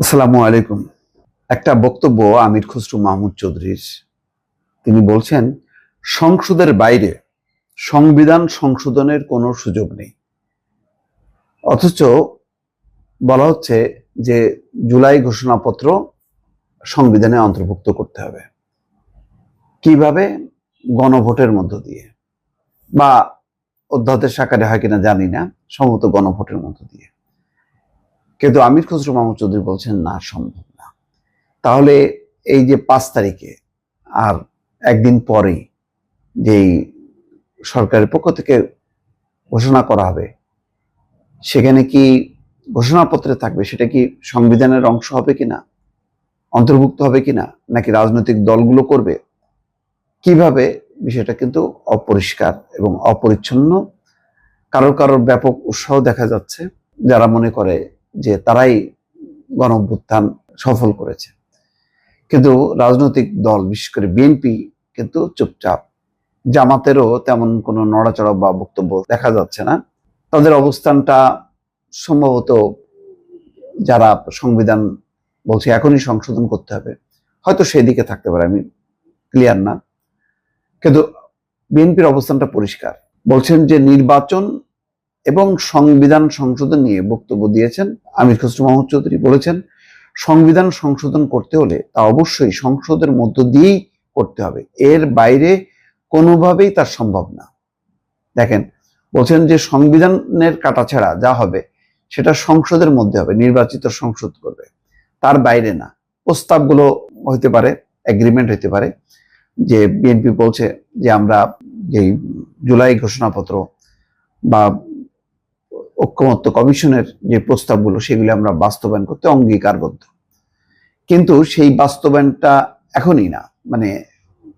আসসালামু আলাইকুম। একটা বক্তব্য আমির খসরু মাহমুদ চৌধুরীর। তিনি বলছেন, সংসদের বাইরে সংবিধান সংশোধনের কোনো সুযোগ নেই। অথচ বলা হচ্ছে যে জুলাই ঘোষণাপত্র সংবিধানে অন্তর্ভুক্ত করতে হবে। কীভাবে? গণভোটের মধ্য দিয়ে। বা অধ্যাদেশ আকারে হয় কিনা জানি না। সম্ভবত গণভোটের মধ্য দিয়ে। কিন্তু আমির খসরু মাহমুদ চৌধুরী বলছেন, না, সম্ভব না। তাহলে এই যে পাঁচ তারিখে আর একদিন পরেই যেই সরকারের পক্ষ থেকে ঘোষণা করা হবে, সেখানে কি ঘোষণাপত্রে থাকবে? সেটা কি সংবিধানের অংশ হবে কিনা? অন্তর্ভুক্ত হবে কিনা? নাকি রাজনৈতিক দলগুলো করবে? কীভাবে? বিষয়টা কিন্তু অপরিষ্কার এবং অপরিচ্ছন্ন। কারোর কারোর ব্যাপক উৎসাহ দেখা যাচ্ছে। যারা মনে করে যে তারাই গণ সফল করেছে। কিন্তু রাজনৈতিক দল, বিশেষ করে বিএনপি কিন্তু চুপচাপ। জামাতেরও তেমন কোনো নড়াচড়া বা বক্তব্য দেখা যাচ্ছে না। তাদের অবস্থানটা সম্ভবত যারা সংবিধান বলছে এখনই সংশোধন করতে হবে, হয়তো সেই দিকে থাকতে পারে, আমি ক্লিয়ার না। কিন্তু বিএনপির অবস্থানটা পরিষ্কার। বলছেন যে নির্বাচন এবং সংবিধান সংশোধন নিয়ে বক্তব্য দিয়েছেন আমির খসরু মাহমুদ চৌধুরী বলেছেন, সংবিধান সংশোধন করতে হলে তা অবশ্যই সংসদের মধ্য দিয়েই করতে হবে। এর বাইরে কোনোভাবেই তা সম্ভব না। দেখেন, বলছেন যে সংবিধানের কাটাছাড়া যা হবে সেটা সংসদের মধ্যে হবে, নির্বাচিত সংসদ করবে। তার বাইরে না। প্রস্তাবগুলো হইতে পারে এগ্রিমেন্ট হইতে পারে যে বিএনপি বলছে যে আমরা যেই জুলাই ঘোষণাপত্র বা ঐক্যমত্য কমিশনের যে প্রস্তাবগুলো, সেগুলি আমরা বাস্তবায়ন করতে অঙ্গীকারবদ্ধ। কিন্তু সেই বাস্তবায়নটা এখনই না মানে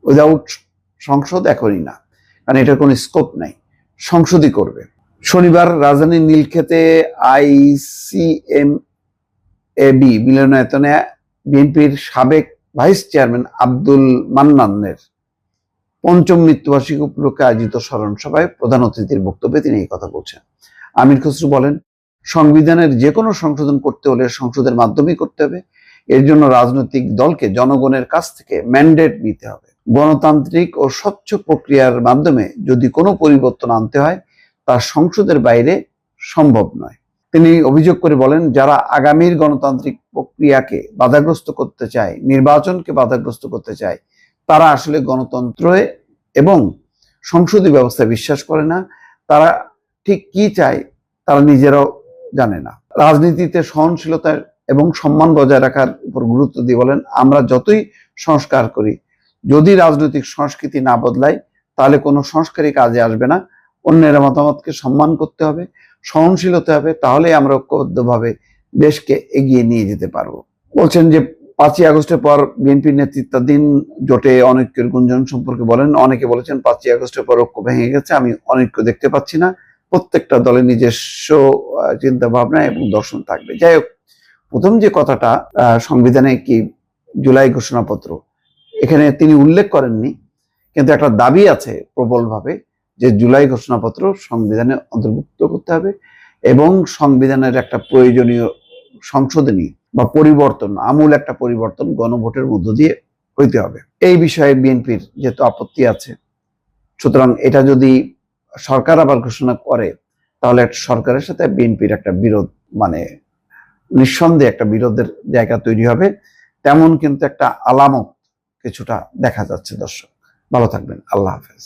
উইদাউট সংসদ এখনই না, কারণ এটার কোনো স্কোপ নাই। সংসদই করবে। শনিবার রাজধানীর নীলক্ষেতে আইসিএম এবি মিলনায়তনে বিএনপির সাবেক ভাইস চেয়ারম্যান আব্দুল মান্নানের পঞ্চম মৃত্যুবার্ষিকী উপলক্ষে আয়োজিত স্মরণ সভায় প্রধান অতিথির বক্তব্যে তিনি এই কথা বলছেন। আমির খসরু বলেন, সংবিধানের যে কোনো সংশোধন করতে হলে সংসদের মাধ্যমেই করতে হবে। এর জন্য রাজনৈতিক দলকে জনগণের কাছ থেকে ম্যান্ডেট নিতে হবে। গণতান্ত্রিক ও স্বচ্ছ প্রক্রিয়ার মাধ্যমে যদি কোনো পরিবর্তন আনতে হয়, তা সংসদের বাইরে সম্ভব নয়। তিনি অভিযোগ করে বলেন, যারা আগামীর গণতান্ত্রিক প্রক্রিয়াকে বাধাগ্রস্ত করতে চায়, নির্বাচনকে বাধাগ্রস্ত করতে চায়, তারা আসলে গণতন্ত্রে এবং সংসদীয় ব্যবস্থায় বিশ্বাস করে না। তারা ঠিক কি চায় তারা নিজেরাও জানে না। রাজনীতিতে সহনশীলতা এবং সম্মান বজায় রাখার উপর গুরুত্ব দিয়ে বলেন, আমরা যতই সংস্কার করি, যদি রাজনৈতিক সংস্কৃতি না বদলায়, তাহলে কোনো সংস্কারই কাজে আসবে না। অন্যের মতামতকে সম্মান করতে হবে, সহনশীল হতে হবে তাহলে আমরা ঐক্যবদ্ধভাবে দেশকে এগিয়ে নিয়ে যেতে পারব। বলছেন যে, পাঁচই আগস্টের পর বিএনপি নেতৃত্বাধীন জোটে অনৈক্যের গুঞ্জন সম্পর্কে বলেন। অনেকে বলেছেন, পাঁচই আগস্টের পর ঐক্য ভেঙে গেছে, আমি অনৈক্য দেখতে পাচ্ছি না। প্রত্যেকটা দলের নিজস্ব চিন্তা ভাবনা এবং দর্শন থাকবে। যাই হোক, প্রথম যে কথাটা সংবিধানে কি জুলাই ঘোষণাপত্র, এখানে তিনি উল্লেখ করেননি, কিন্তু একটা দাবি আছে প্রবলভাবে যে জুলাই ঘোষণাপত্র সংবিধানে অন্তর্ভুক্ত করতে হবে এবং সংবিধানের একটা প্রয়োজনীয় সংশোধনী বা পরিবর্তন, আমূল একটা পরিবর্তন গণভোটের মধ্য দিয়ে হইতে হবে। এই বিষয়ে বিএনপির যেহেতু আপত্তি আছে, সুতরাং এটা যদি সরকার আবার ঘোষণা করে, তাহলে সরকারের সাথে বিএনপির একটা বিরোধ মানে নিঃসন্দেহে একটা বিরোধের জায়গা তৈরি হবে। তেমন কিন্তু একটা আলামত কিছুটা দেখা যাচ্ছে, দর্শক। ভালো থাকবেন। আল্লাহ হাফেজ।